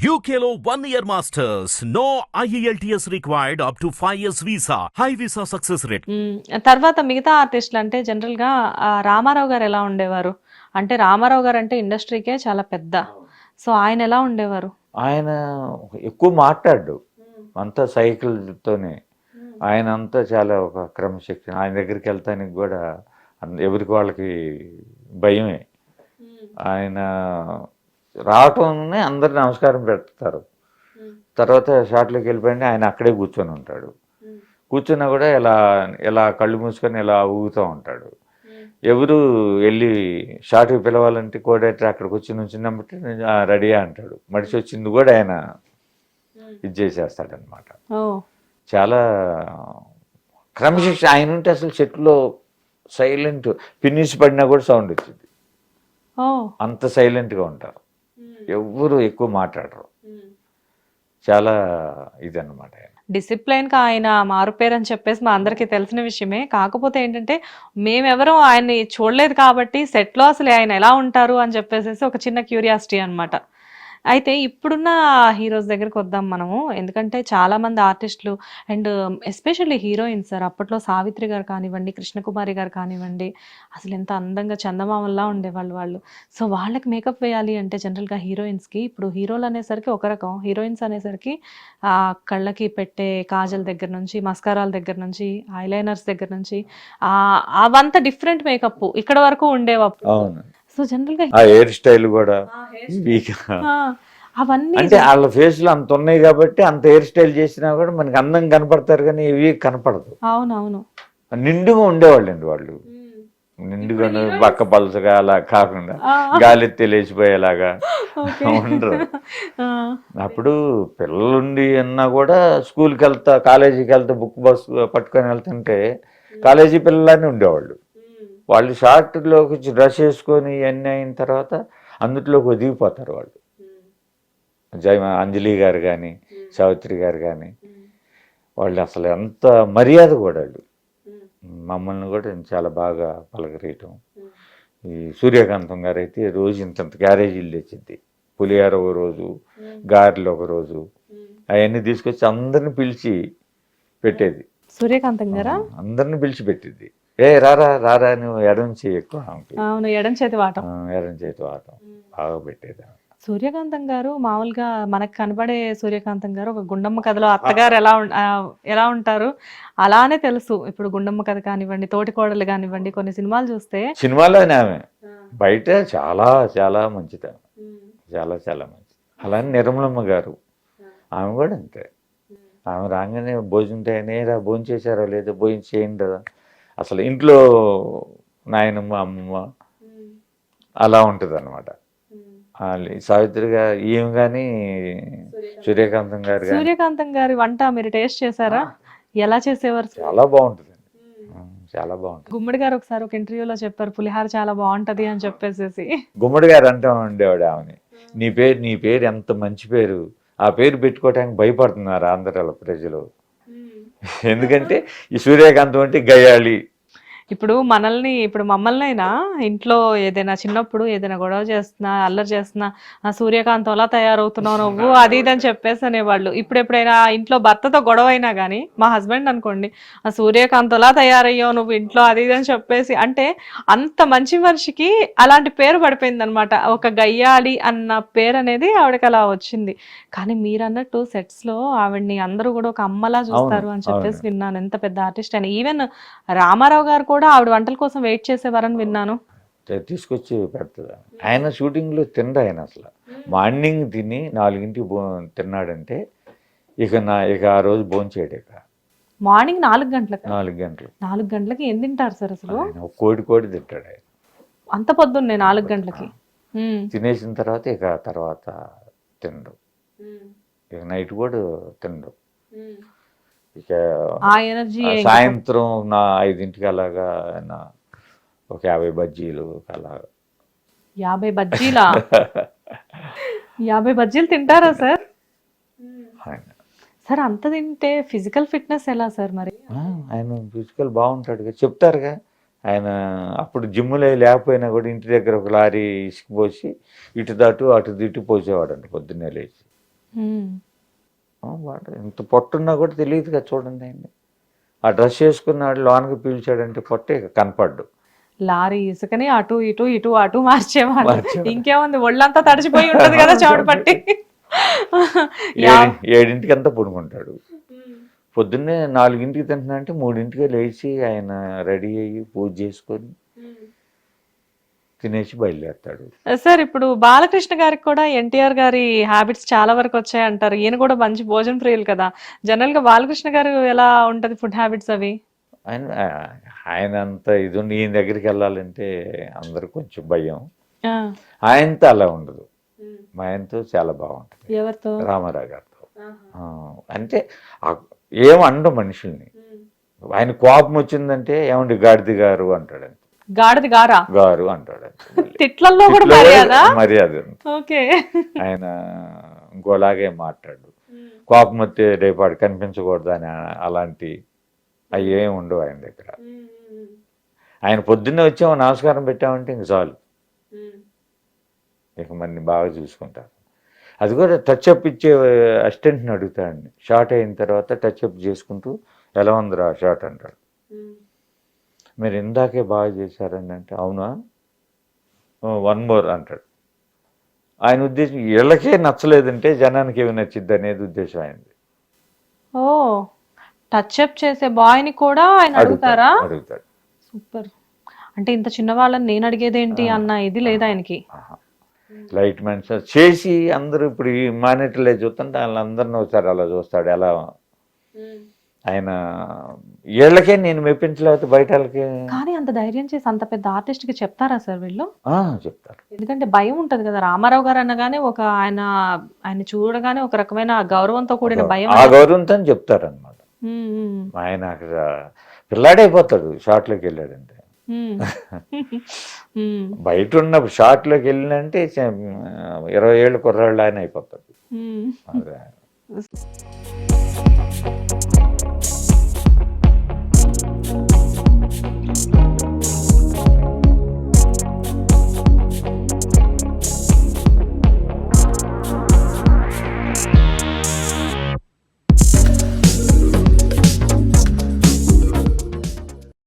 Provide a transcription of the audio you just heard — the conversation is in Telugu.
Year masters. No E IELTS required up to 5 years visa. High visa success rate. మ్మ్. తర్వాత మిగతా ఆర్టిస్టులు అంటే జనరల్గా ఆ, రామారావు గారు ఎలా ఉండేవారు అంటే రామారావు గారు అంటే ఇండస్ట్రీకే చాలా పెద్ద సో ఆయన ఎలా ఉండేవారు ఆయన ఎక్కువ మాట్లాడు అంతా సైకిల్తోనే ఆయన అంతా చాలా ఒక క్రమశిక్షణ ఆయన దగ్గరికి వెళ్తానికి కూడా ఎవరికి వాళ్ళకి భయమే ఆయన రావటంనే అందరు నమస్కారం పెడతారు. తర్వాత షాట్లోకి వెళ్ళిపోయింది ఆయన అక్కడే కూర్చొని ఉంటాడు. కూర్చున్నా కూడా ఇలా ఇలా కళ్ళు మూసుకొని ఇలా ఊగుతూ ఉంటాడు. ఎవరు వెళ్ళి షాట్కి పిలవాలంటే కోడేటర్ అక్కడికి వచ్చి నుంచినప్పుడు రెడీ అంటాడు. మనిషి వచ్చింది కూడా ఆయన ఇది చేసేస్తాడనమాట చాలా క్రమశిక్షణ ఆయన ఉంటే అసలు చెట్టులో సైలెంట్ ఫినిష్ పడినా కూడా సౌండ్ వచ్చింది. అంత సైలెంట్గా ఉంటారు. ఎవ్వరు ఎక్కువ మాట్లాడరు. చాలా ఇదన్నమాట ఆయన. డిసిప్లైన్గా ఆయన మారుపేరు అని చెప్పేసి మా అందరికీ తెలిసిన విషయమే. కాకపోతే ఏంటంటే మేమెవరూ ఆయన్ని చూడలేదు కాబట్టి set లో అసలు ఆయన ఎలా ఉంటారు అని చెప్పేసి ఒక చిన్న క్యూరియాసిటీ అన్నమాట. అయితే ఇప్పుడున్న హీరోస్ దగ్గరికి వద్దాం మనము. ఎందుకంటే చాలా మంది ఆర్టిస్టులు అండ్ ఎస్పెషల్లీ హీరోయిన్స్ సార్ అప్పట్లో సావిత్రి గారు కానివ్వండి కృష్ణకుమారి గారు కానివ్వండి అసలు ఎంత అందంగా చందమామల్లా ఉండేవాళ్ళు వాళ్ళు. సో వాళ్ళకి మేకప్ వేయాలి అంటే జనరల్గా హీరోయిన్స్కి ఇప్పుడు హీరోలు అనేసరికి ఒక రకం. హీరోయిన్స్ అనేసరికి ఆ కళ్ళకి పెట్టే కాజల్ దగ్గర నుంచి మస్కారాల దగ్గర నుంచి ఐలైనర్స్ దగ్గర నుంచి ఆ అవంతా డిఫరెంట్ మేకప్ ఇక్కడ వరకు ఉండేవా సో జనరల్గా ఆ హెయిర్ స్టైల్ కూడా అవన్నీ అంటే వాళ్ళ ఫేస్లో అంత ఉన్నాయి కాబట్టి అంత హెయిర్ స్టైల్ చేసినా కూడా మనకి అందం కనపడతారు కానీ ఇవి కనపడదు. అవునవును. నిండుగా ఉండేవాళ్ళండి వాళ్ళు. నిండుగా బక్క పలసగా అలా కాకుండా గాలి తెలిసిపోయేలాగా ఓకే. ఉండరు. అప్పుడు పిల్లలుండి అన్నా కూడా స్కూల్కి వెళ్తా కాలేజీకి వెళ్తా బుక్ బస్ పట్టుకొని వెళ్తుంటే కాలేజీ పిల్లలని ఉండేవాళ్ళు. వాళ్ళు షార్ట్లోకి వచ్చి డ్రెస్ వేసుకొని ఇవన్నీ అయిన తర్వాత అందులోకి ఒదిగిపోతారు వాళ్ళు. జయ అంజలి గారు కానీ సావిత్రి గారు కానీ వాళ్ళు అసలు ఎంత మర్యాద కూడా వాళ్ళు. మమ్మల్ని కూడా చాలా బాగా పలకరీయటం. ఈ సూర్యకాంతం గారు అయితే రోజు ఇంత గ్యారేజీలు తెచ్చింది పులిహార ఒక రోజు గారెలు ఒక రోజు అవన్నీ తీసుకొచ్చి అందరిని పిలిచి పెట్టేది. సూర్యకాంతం గారా? అందరిని పిలిచి పెట్టింది ఏ రారా రారా నువ్వు ఎడం చేయి ఎక్కువ. అవును ఎడం చేతి వాటం. ఎడం చేతి వాటం. బాగా పెట్టేది. సూర్యకాంతం గారు మామూలుగా మనకు కనబడే సూర్యకాంతం గారు ఒక గుండమ్మ కథలో అత్తగారు ఎలా ఎలా ఉంటారు? అలానే తెలుసు. ఇప్పుడు గుండమ్మ కథ కానివ్వండి తోటి కోడలు కానివ్వండి కొన్ని సినిమాలు చూస్తే సినిమాలోనే ఆమె. బయట చాలా చాలా మంచిది. చాలా చాలా మంచిది. అలానే నిర్మలమ్మ గారు. ఆమె కూడా అంతే. ఆమె రాగానే భోజనం టైం రా భోజనం చేశారో లేదో భోజనం చేయండి కదా అసలు ఇంట్లో నాయనమ్మ అమ్మమ్మ అలా ఉంటుంది అనమాట సావిత్రి గారు ఈమె కానీ సూర్యకాంతం. గారు సూర్యకాంతం గారి వంట మీరు టేస్ట్ చేశారా? ఎలా చేసేవారు? చాలా బాగుంటుంది చాలా బాగుంటుంది. గుమ్మడి గారు ఒకసారి ఒక ఇంటర్వ్యూలో చెప్పారు పులిహార చాలా బాగుంటది అని చెప్పేసి గుమ్మడి గారు అంటూ ఉండేవాడు ఆమెని. నీ పేరు నీ పేరు ఎంత మంచి పేరు. ఆ పేరు పెట్టుకోవటానికి భయపడుతున్నారు ఆంధ్రాల ప్రజలు? ఎందుకంటే ఈ సూర్యకాంతం అంటే గయాళి. ఇప్పుడు మనల్ని ఇప్పుడు మమ్మల్ని అయినా ఇంట్లో ఏదైనా చిన్నప్పుడు ఏదైనా గొడవ చేస్తున్నా అల్లరి చేస్తున్నా ఆ సూర్యకాంతంలా తయారవుతున్నావు నువ్వు? అది ఇది అని చెప్పేసి అనేవాళ్ళు. ఇప్పుడు ఎప్పుడైనా ఇంట్లో భర్తతో గొడవ అయినా కానీ మా హస్బెండ్ అనుకోండి ఆ సూర్యకాంతంలా తయారయ్యావు నువ్వు ఇంట్లో? అది ఇది అని చెప్పేసి అంటే అంత మంచి మనిషికి అలాంటి పేరు పడిపోయింది అనమాట ఒక గయ్యాళి అన్న పేరు అనేది ఆవిడకి అలా వచ్చింది. కానీ మీరు అన్నట్టు సెట్స్లో ఆవిడ్ని అందరూ కూడా ఒక అమ్మలా చూస్తారు అని చెప్పేసి. విన్నాను. ఎంత పెద్ద ఆర్టిస్ట్ అని ఈవెన్ రామారావు గారు కూడా ఆవిడ వంటల కోసం వెయిట్ చేసేవారని విన్నాను. తీసుకొచ్చి పెడుతుంది. ఆయన షూటింగ్లో తినడు ఆయన అసలు. మార్నింగ్ తిని నాలుగింటికి బో తిన్నాడంటే ఇక నా ఇక ఆ రోజు భోజనం చేయడు ఇక మార్నింగ్ నాలుగు గంటలకు? నాలుగు గంటలు. నాలుగు గంటలకి ఏం తింటారు సార్ అసలు? ఆయన ఒక కోడి కోడి తింటాడు ఆయన. అంత పొద్దున్నే నాలుగు గంటలకి? ఉమ్. తినేసిన తర్వాత ఇక తర్వాత తినడు ఇక నైట్ కూడా తినడు ఇక సాయంత్రం నా ఐదింటికి అలాగా ఆయన ఒక యాభై బజ్జీలు అలాగా యాభై బజ్జీలా? యాభై బజ్జీలు తింటారా సార్? సార్ అంత తింటే ఫిజికల్ ఫిట్నెస్ ఎలా సార్ మరి? ఆయన ఫిజికల్ బాగుంటాడు కదా. చెప్తారుగా. ఆయన అప్పుడు జిమ్లో లేకపోయినా కూడా ఇంటి దగ్గర ఒక లారీ ఇసుక పోసి ఇటు దాటు అటు ఇటు పోసేవాడు అంట పొద్దున్నే లేచి. వాడు ఇంత పొట్టున్నా కూడా తెలియదు కదా చూడండి ఆయన్ని. ఆ డ్రెస్ వేసుకున్నాడు లోనకి పీల్చాడంటే పొట్టే కనపడ్డు. లారీ ఇసుకని అటు ఇటు ఇటు అటు మార్చేవాడు. ఇంకేముంది ఒళ్ళంతా తడిచిపోయి ఉంటది కదా చెమట పట్టి. ఏడింటికంతా పడుకుంటాడు. పొద్దున్నే నాలుగింటికి తింటున్నా అంటే మూడింటికి లేచి ఆయన రెడీ అయ్యి పూజ చేసుకొని తినేసి బయలుదేరుతాడు. సార్ ఇప్పుడు బాలకృష్ణ గారికి కూడా ఎన్టీఆర్ గారి హ్యాబిట్స్ చాలా వరకు వచ్చాయి అంటారు. ఈయన కూడా మంచి భోజన ప్రియులు కదా. జనరల్గా బాలకృష్ణ గారు ఎలా ఉంటది ఫుడ్ హ్యాబిట్స్ అవి? ఆయన ఆయన అంత ఇది ఈయన దగ్గరికి వెళ్ళాలంటే అందరు కొంచెం భయం. ఆయనతో అలా ఉండదు. మా ఆయనతో చాలా బాగుంటుంది. ఎవరితో? రామారావు గారితో. అంటే ఏం అండు మనుషుల్ని. ఆయన కోపం వచ్చిందంటే ఏమండి గాడిది గారు అంటాడు. గాడిది గారా? గారు అంటాడు. తిట్లల్లో కూడా మర్యాద? మర్యాద. ఓకే. ఆయన ఇంకోలాగే మాట్లాడు. కోపం వస్తే రేపాడు కనిపించకూడదు అని అలాంటి అవి ఏమి ఉండవు ఆయన దగ్గర. ఆయన పొద్దున్నే వచ్చాము నమస్కారం పెట్టామంటే ఇంక చాలు. ఇక మనని బాగా చూసుకుంటారు. అది కూడా టచ్ అప్ ఇచ్చే అసిస్టెంట్ని అడుగుతాడండి షార్ట్ అయిన తర్వాత టచ్ అప్ చేసుకుంటూ ఎలా ఉందిరా షార్ట్ అంటాడు. మీరు ఇందాకే బాగా చేశారండి అంటే అవునా? వన్ మోర్ అంటాడు. ఆయన ఉద్దేశం వీళ్ళకే నచ్చలేదంటే జనానికి ఏమి నచ్చిద్ది అనేది ఉద్దేశం ఆయనది ఓ టచ్ అప్ చేసే బాయ్ని కూడా ఆయన అడుగుతారా? అడుగుతాడు. సూపర్ అంటే ఇంత చిన్న వాళ్ళని నేను అడిగేదేంటి అన్న ఇది లేదా ఆయనకి. లైట్ మ్యాన్స్ చేసి అందరూ ఇప్పుడు ఈ మానిటర్లే చూస్తుంటే వాళ్ళందరినీ ఒకసారి అలా చూస్తాడు. ఎలా? ఆయన వీళ్ళకే నేను మెప్పించలేకపోతే బయట కానీ అంత ధైర్యం చేసి అంత పెద్ద ఆర్టిస్ట్కి చెప్తారా సార్ వీళ్ళు? చెప్తారు. ఎందుకంటే భయం ఉంటది కదా రామారావు గారు అనగానే ఒక ఆయన ఆయన చూడగానే ఒక రకమైన గౌరవంతో కూడిన భయం ఆ గౌరవంతో చెప్తారు అనమాట ఉమ్, ఉమ్, ఆయన అక్కడ పిల్లాడైపోతాడు షార్ట్లోకి వెళ్ళాడంటే. బయట ఉన్న షార్ట్లోకి వెళ్ళినంటే ఇరవై ఏళ్ళు కుర్రాళ్ళు ఆయన అయిపోతాడు.